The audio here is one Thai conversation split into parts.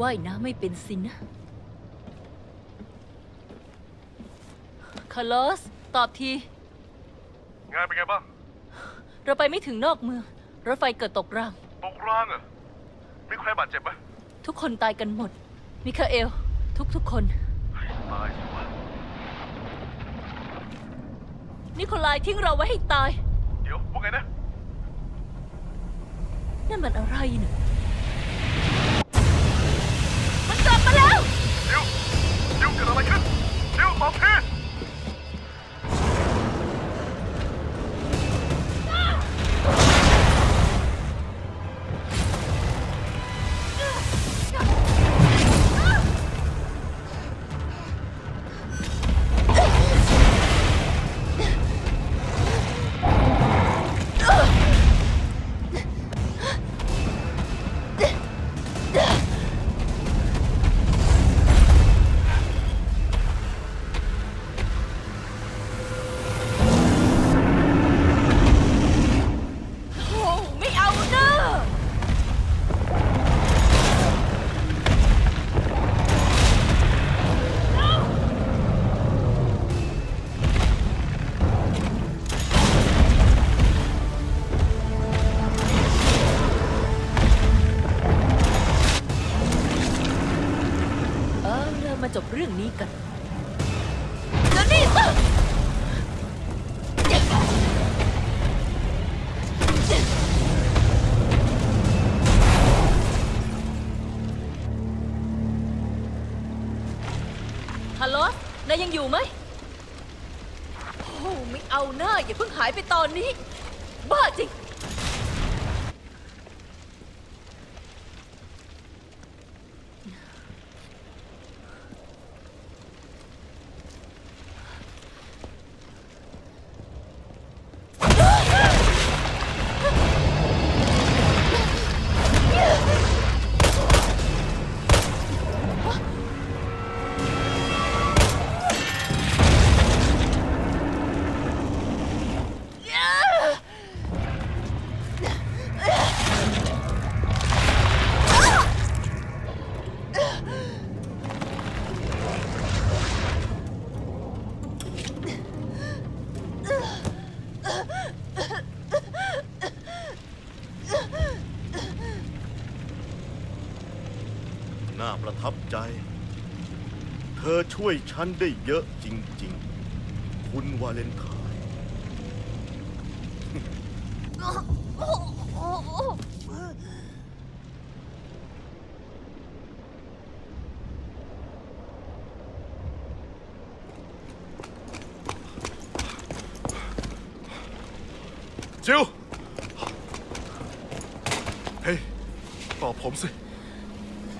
ว่ายน้ำไม่เป็นสินะ คาร์ลอส ตอบที งานเป็นไงบ้างเราไปไม่ถึงนอกเมือง รถไฟเกิดตกราง ตกรางเหรอมีใครบาดเจ็บไหมทุกคนตายกันหมด มิคาเอล ทุกๆคนตายสิวะนิโคลายทิ้งเราไว้ให้ตาย เดี๋ยวว่าไงนะ นั่นมันอะไรเนี่ย มาแล้ว ดิว ดิวเกิดอะไรขึ้น ดิวตอบที มาจบเรื่องนี้กันเดี๋ยวนี้ซะฮัลโหลนายยังอยู่ไหม โอ้ไม่เอาหน้าอย่าเพิ่งหายไปตอนนี้ บ้าจริง ฉันได้เยอะจริง ๆ คุณวาเลนไทน์จิวเฮ้ยตอบผมสิ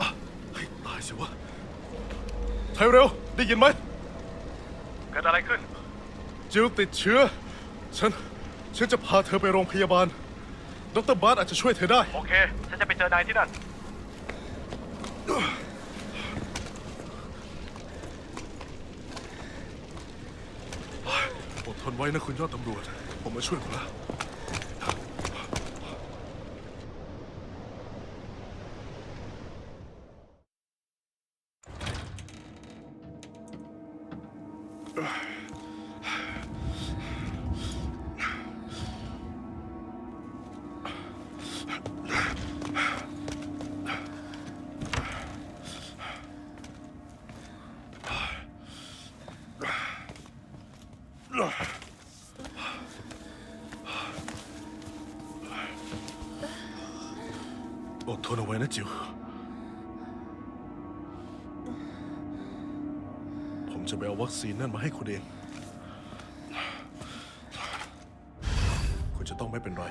อะเฮ้ยตายสิวะไทยเร็ว ได้ยินไหม เกิดอะไรขึ้น จิวติดเชื้อ ฉัน ฉันจะพาเธอไปโรงพยาบาล ดรบาร์อาจจะช่วยเธอได้ โอเค ฉันจะไปเจอนายที่นั่น อดทนไว้นะคุณยอดตำรวจ ผมมาช่วยคุณแล้ว อดทนเอาไว้นะจิว ผมจะไปเอาวัคซีนนั่นมาให้คุณเอง คุณจะต้องไม่เป็นไร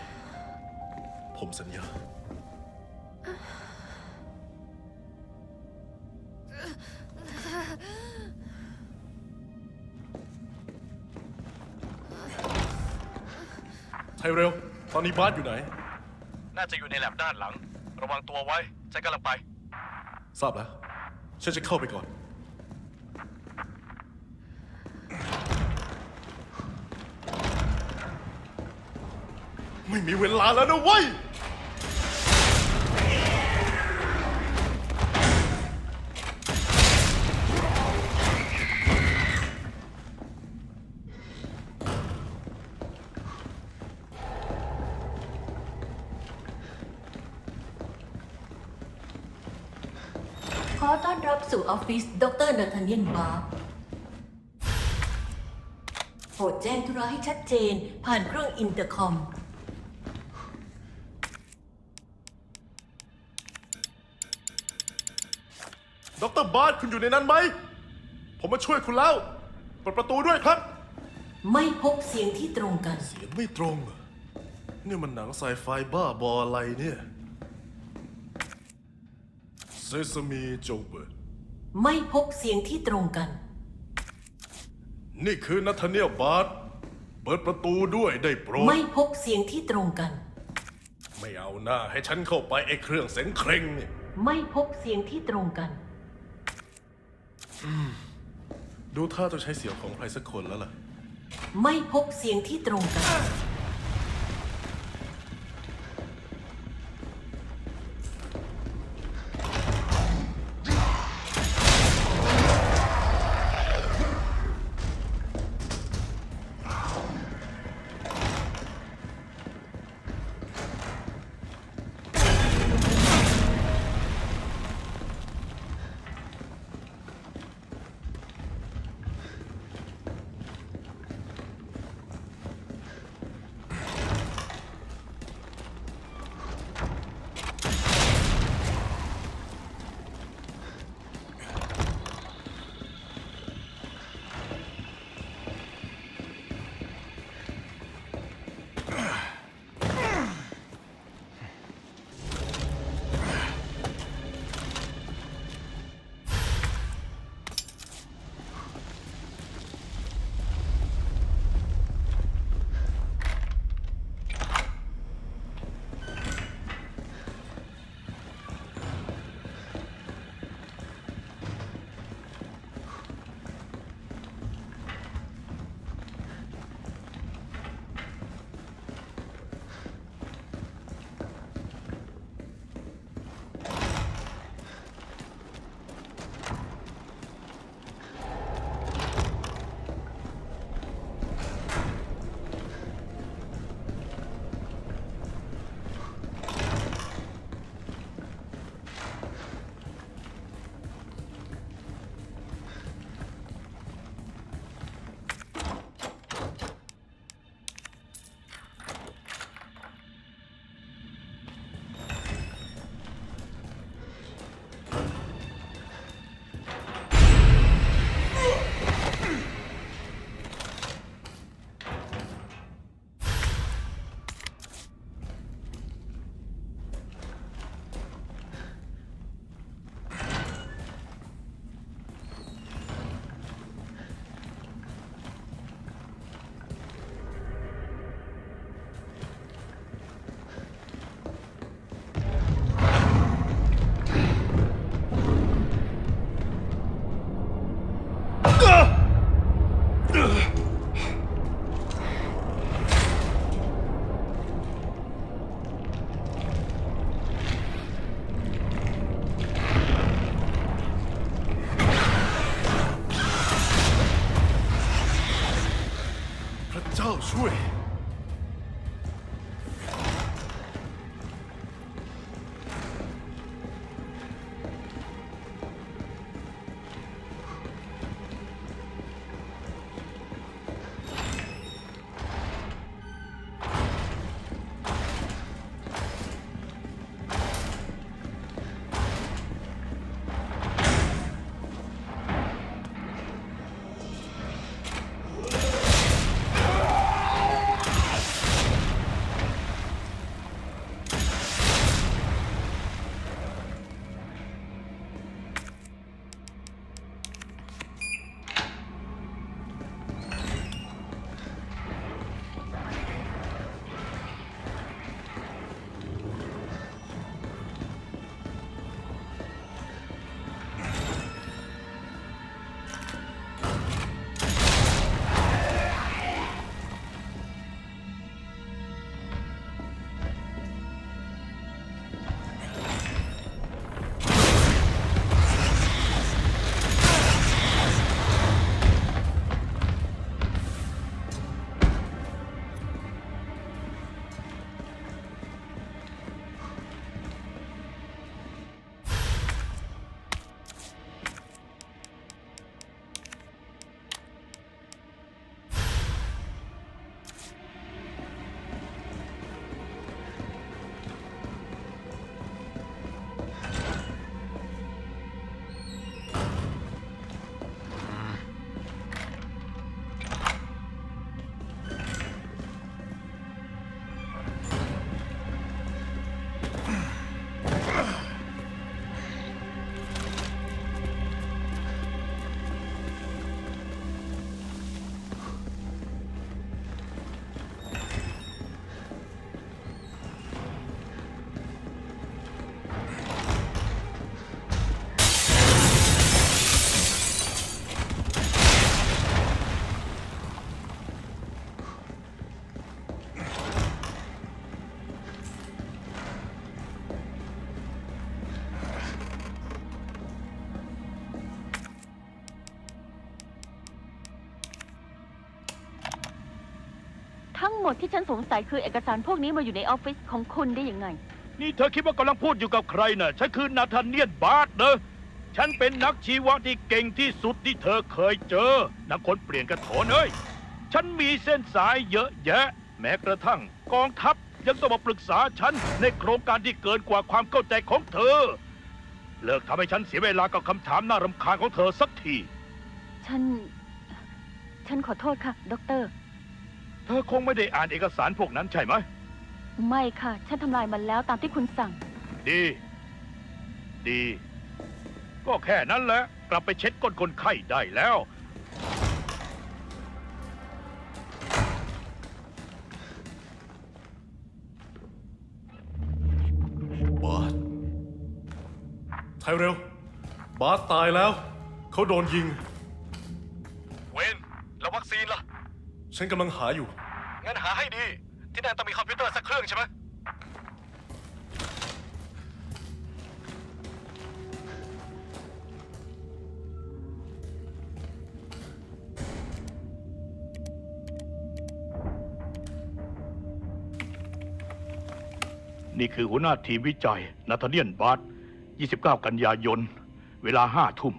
ผมสัญญา ไทยเร็ว ตอนนี้บาสอยู่ไหน น่าจะอยู่ในแลบด้านหลัง ระวังตัวไว้ฉันกำลังไป ทราบแล้ว ฉันจะเข้าไปก่อน ไม่มีเวลาแล้วนะเว้ย อนรับสู่ออฟฟิศดรนาธาเนียนบาร์โปรดแจ้งธุระให้ชัดเจนผ่านเครื่องอินเตอร์คอม ดรบาร์คุณอยู่ในนั้นไหม ผมมาช่วยคุณแล้วเปิดประตูด้วยครับ ไม่พบเสียงที่ตรงกัน เสียงไม่ตรงเหรอนี่มันหนังไซไฟบ้าบออะไรเนี่ย เซซามีจงเปิด ไม่พบเสียงที่ตรงกัน นี่คือนัทเนียลบาร์ดเปิดประตูด้วยได้โปรด ไม่พบเสียงที่ตรงกัน ไม่เอาหน้าให้ฉันเข้าไปไอ้เครื่องเสียงเคร่งเนี่ย ไม่พบเสียงที่ตรงกัน ดูท่าจะใช้เสียงของใครสักคนแล้วล่ะ ไม่พบเสียงที่ตรงกัน ร มดที่ฉันสงสัยคือเอกสารพวกนี้มาอยู่ในออฟฟิศของคุณได้ยังไง นี่เธอคิดว่ากำลังพูดอยู่กับใครน่ะ ฉันคือนาธานเนียนบาร์ดเนอะฉันเป็นนักชีวะที่เก่งที่สุดที่เธอเคยเจอ นักคนเปลี่ยนกระโถนเอ้ย ฉันมีเส้นสายเยอะแยะ แม้กระทั่งกองทัพยังต้องมาปรึกษาฉันในโครงการที่เกินกว่าความเข้าใจของเธอ เลิกทำให้ฉันเสียเวลากับคำถามน่ารำคาญของเธอสักที ฉัน ฉันขอโทษค่ะ ด็อกเตอร์ เธอคงไม่ได้อ่านเอกสารพวกนั้นใช่ไหม ไม่ค่ะ ฉันทำลายมันแล้วตามที่คุณสั่ง ดี ดี ก็แค่นั้นแหละ กลับไปเช็ดก้นคนไข้ได้แล้ว บาสไทเรลบาสตายแล้ว เขาโดนยิง ฉันกำลังหาอยู่ งั้นหาให้ดี ที่นั่นต้องมีคอมพิวเตอร์สักเครื่องใช่ไหมนี่คือหัวหน้าทีมวิจัย นาธาเนียนบาร์ด29 กันยายน เวลาห้าทุ่ม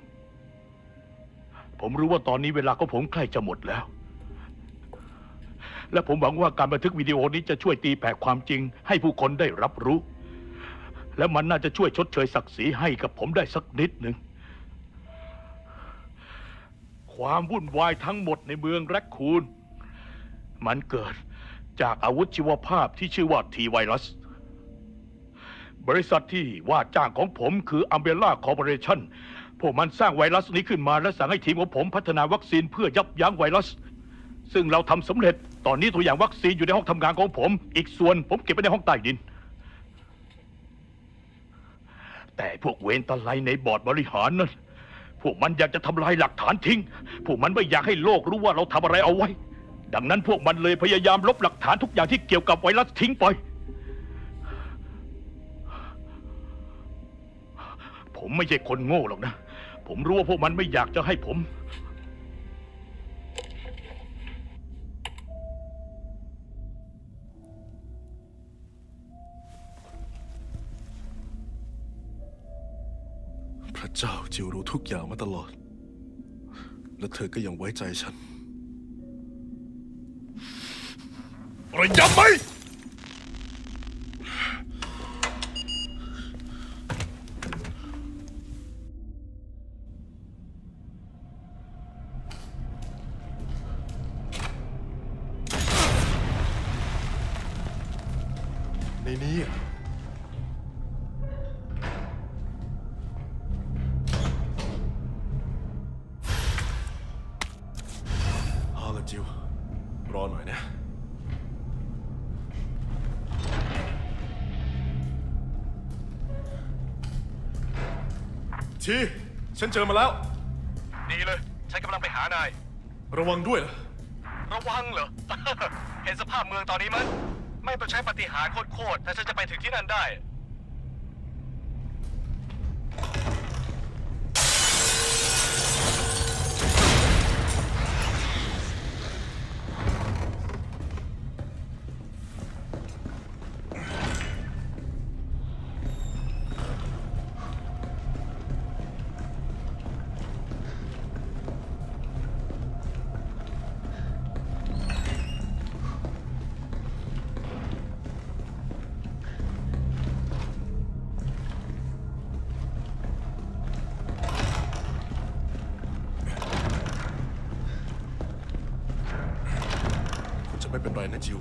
ผมรู้ว่าตอนนี้เวลาของผมใกล้จะหมดแล้ว และผมหวังว่าการบันทึกวิดีโอนี้จะช่วยตีแผ่ความจริง ให้ผู้คนได้รับรู้ และมันน่าจะช่วยชดเชยศักดิ์ศรีให้กับผมได้สักนิดหนึ่ง ความวุ่นวายทั้งหมดในเมืองแรคคูน มันเกิดจากอาวุธชีวภาพที่ชื่อว่าทีไวรัส บริษัทที่ว่าจ้างของผมคือ Umbrella Corporation พวกมันสร้างไวรัสนี้ขึ้นมาและสั่งให้ทีมของผมพัฒนาวัคซีนเพื่อยับยั้งไวรัส ซึ่งเราทำสำเร็จ ตอนนี้ตัวอย่างวัคซีนอยู่ในห้องทำงานของผม อีกส่วนผมเก็บไว้ในห้องใต้ดิน แต่พวกเวนตะไลในบอร์ดบริหารนั้นพวกมันอยากจะทำลายหลักฐานทิ้ง พวกมันไม่อยากให้โลกรู้ว่าเราทำอะไรเอาไว้ ดังนั้นพวกมันเลยพยายามลบหลักฐานทุกอย่างที่เกี่ยวกับไวรัสทิ้งไป ผมไม่ใช่คนโง่หรอกนะ ผมรู้ว่าพวกมันไม่อยากจะให้ผม ระเจ้าจิวรู้ทุกอย่างมาตลอด และเธอก็ยังไว้ใจฉันระยำไหม ฉันเจอมาแล้ว ดีเลย ฉันกำลังไปหานาย ระวังด้วยนะระวังเหรอ เห็นสภาพเมืองตอนนี้มั้ย ไม่ต้องใช้ปฏิหารย์โคตรๆ ถ้าฉันจะไปถึงที่นั่นได้ ไม่เป็นไรนะจิว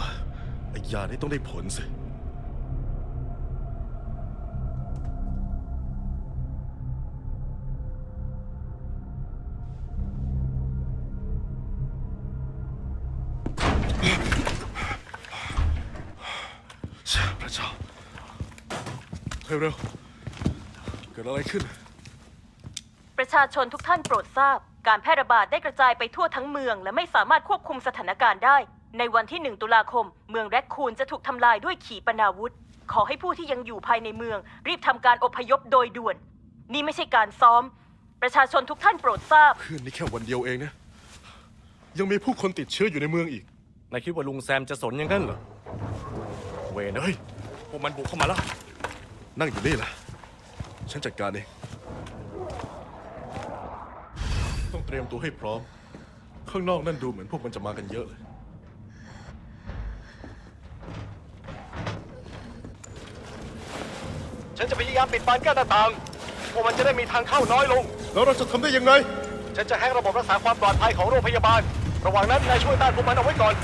ละไอ้ยานี่ต้องได้ผลสิ พระเจ้าเร็วๆเกิดอะไรขึ้น ประชาชนทุกท่านโปรดทราบ การแพร่ระบาดได้กระจายไปทั่วทั้งเมือง และไม่สามารถควบคุมสถานการณ์ได้ ในวันที่ 1 ตุลาคม เมืองแรคคูนจะถูกทำลายด้วยขีปนาวุธ ขอให้ผู้ที่ยังอยู่ภายในเมือง รีบทำการอพยพโดยด่วน นี่ไม่ใช่การซ้อม ประชาชนทุกท่านโปรดทราบ เพื่อนนี่แค่วันเดียวเองนะ ยังมีผู้คนติดเชื้ออยู่ในเมืองอีก นายคิดว่าลุงแซมจะสนอย่างนั้นเหรอ เวนเอ้ยพวกมันบุกเข้ามาแล้ว นั่งอยู่นี่แหละ ฉันจัดการเองต้องเตรียมตัวให้พร้อม ข้างนอกนั่นดูเหมือนพวกมันจะมากันเยอะเลย ฉันจะพยายามปิดบานกั้นหน้าต่างพวกมันจะได้มีทางเข้าน้อยลง แล้วเราจะทำได้ยังไง ฉันจะแฮกระบบรักษาความปลอดภัยของโรงพยาบาล ระหว่างนั้นนายช่วยต้านพวกมันเอาไว้ก่อน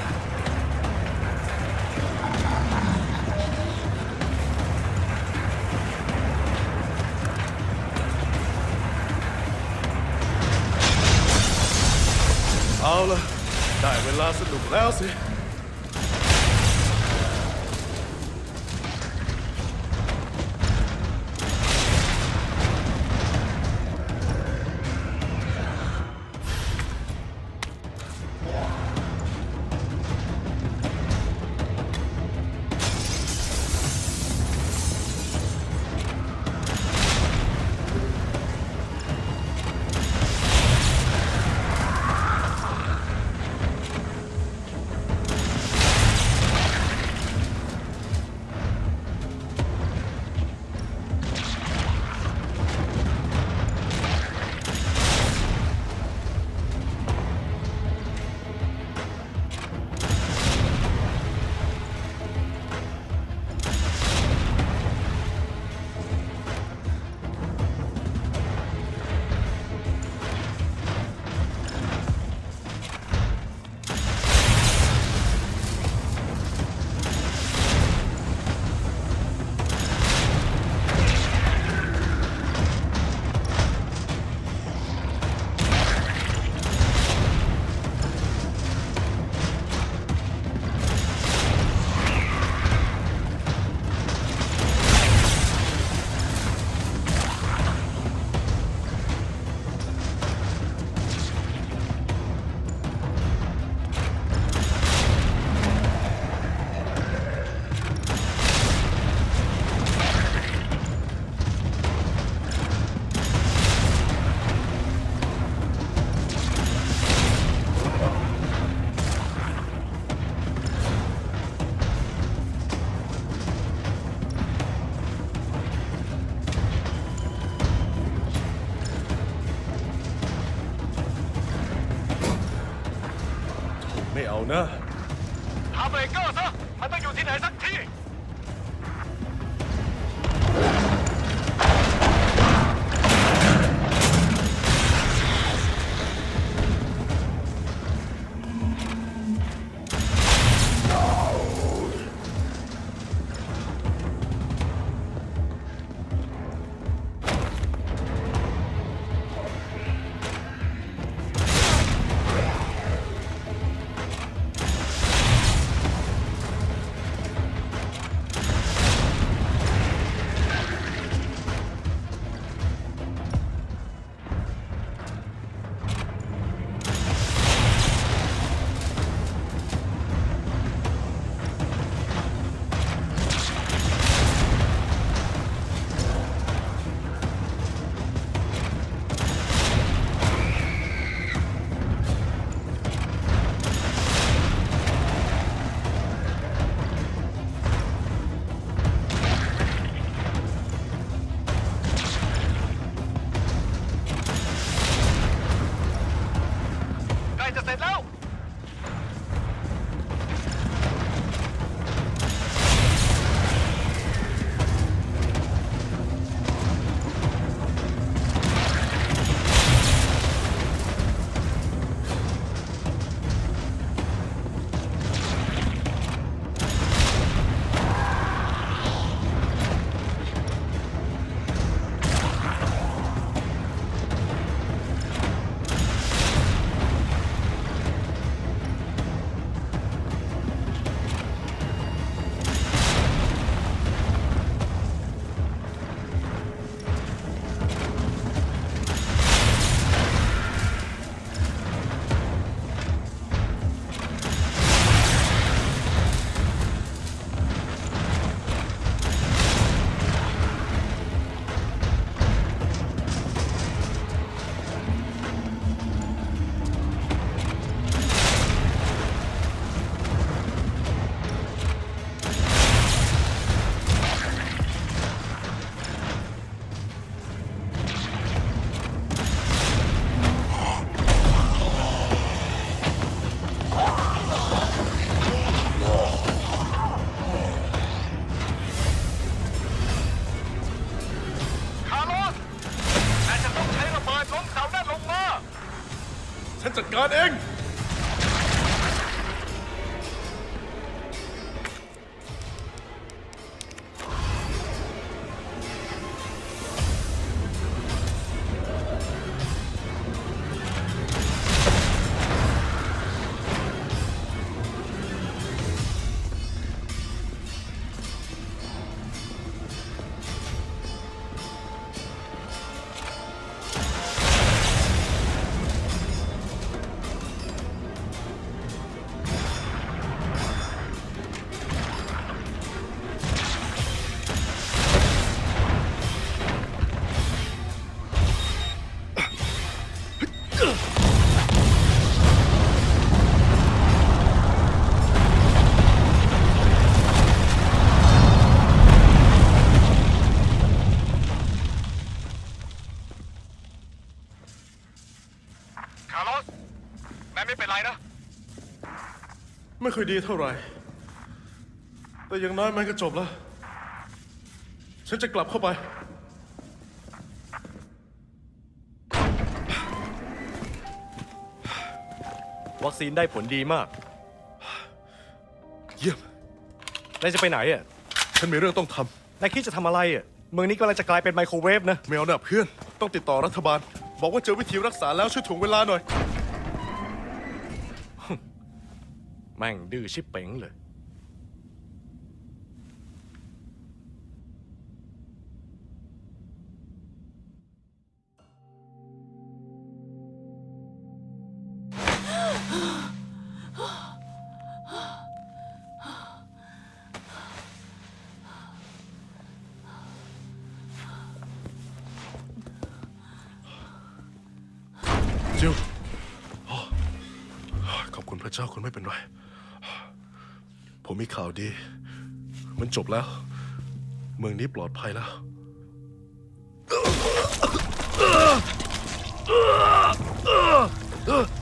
เอาละได้เวลาสนุกแล้วสิ ไม่ ฉัน นายไม่เป็นไรนะ ไม่ค่อยดีเท่าไหร่ แต่อย่างน้อยมันก็จบแล้ว ฉันจะกลับเข้าไป วัคซีนได้ผลดีมาก เยี่ยม นายจะไปไหนอะ ฉันมีเรื่องต้องทนายคิดจะทำอะไรอะ เมืองนี้กำลังจะกลายเป็นไมโครเวฟนะำไม่เอาหน่าเพื่อน ต้องติดต่อรัฐบาล บอกว่าเจอวิธีรักษาแล้วช่วยถ่วงเวลาหน่อย แม่งดื้อชิบเป๋งเลย จิวโอ้ขอบคุณพระเจ้าคุณไม่เป็นไร ผมมีข่าวดี มันจบแล้ว เมืองนี้ปลอดภัยแล้วผ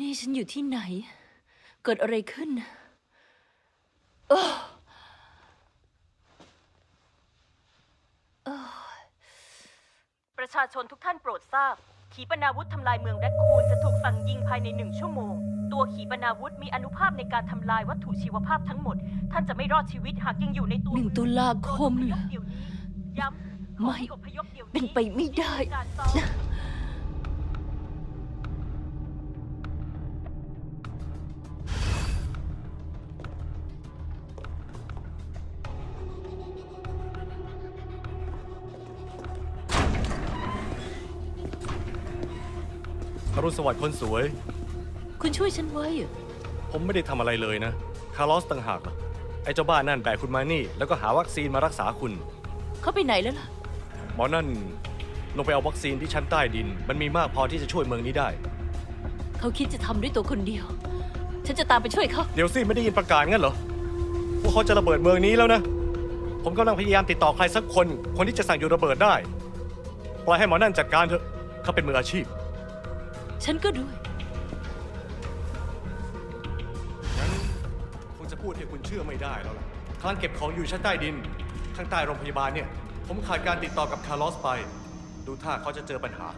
นี่ฉันอยู่ที่ไหน เกิดอะไรขึ้นประชาชนทุกท่านโปรดทราบ ขีปนาวุธทำลายเมืองแรคคูนจะถูกสั่งยิงภายในหนึ่งชั่วโมง ตัวขีปนาวุธมีอนุภาพในการทำลายวัตถุชีวภาพทั้งหมด ท่านจะไม่รอดชีวิตหากยังอยู่ในตัวหนึ่งตุลาคมเหรออพยพเดี๋ยวนี้ย้ำไม่ เป็นไปไม่ได้ วัสดิ์คนสวย คุณช่วยฉันไว้เหรอผมไม่ได้ทำอะไรเลยนะ คาร์ลอสต่างหากล่ะไอ้เจ้าบ้านนั่นแบกคุณมานี่ แล้วก็หาวัคซีนมารักษาคุณ เขาไปไหนแล้วล่ะ หมอนั่นลงไปเอาวัคซีนที่ชั้นใต้ดิน มันมีมากพอที่จะช่วยเมืองนี้ได้ เขาคิดจะทำด้วยตัวคนเดียว ฉันจะตามไปช่วยเขา เดี๋ยวสิไม่ได้ยินประกาศงั้นเหรอว่าเขาจะระเบิดเมืองนี้แล้วนะ ผมกำลังพยายามติดต่อใครสักคน คนที่จะสั่งอยู่ระเบิดได้ ปล่อยให้หมอนั่นจัดการเถอะ เขาเป็นมืออาชีพ ฉันก็ด้วย งั้นคงจะพูดให้คุณเชื่อไม่ได้แล้วล่ะคลังเก็บของอยู่ชั้นใต้ดิน ข้างใต้โรงพยาบาลเนี่ย ผมขาดการติดต่อกับคาร์ลอสไป ดูท่าเขาจะเจอปัญหา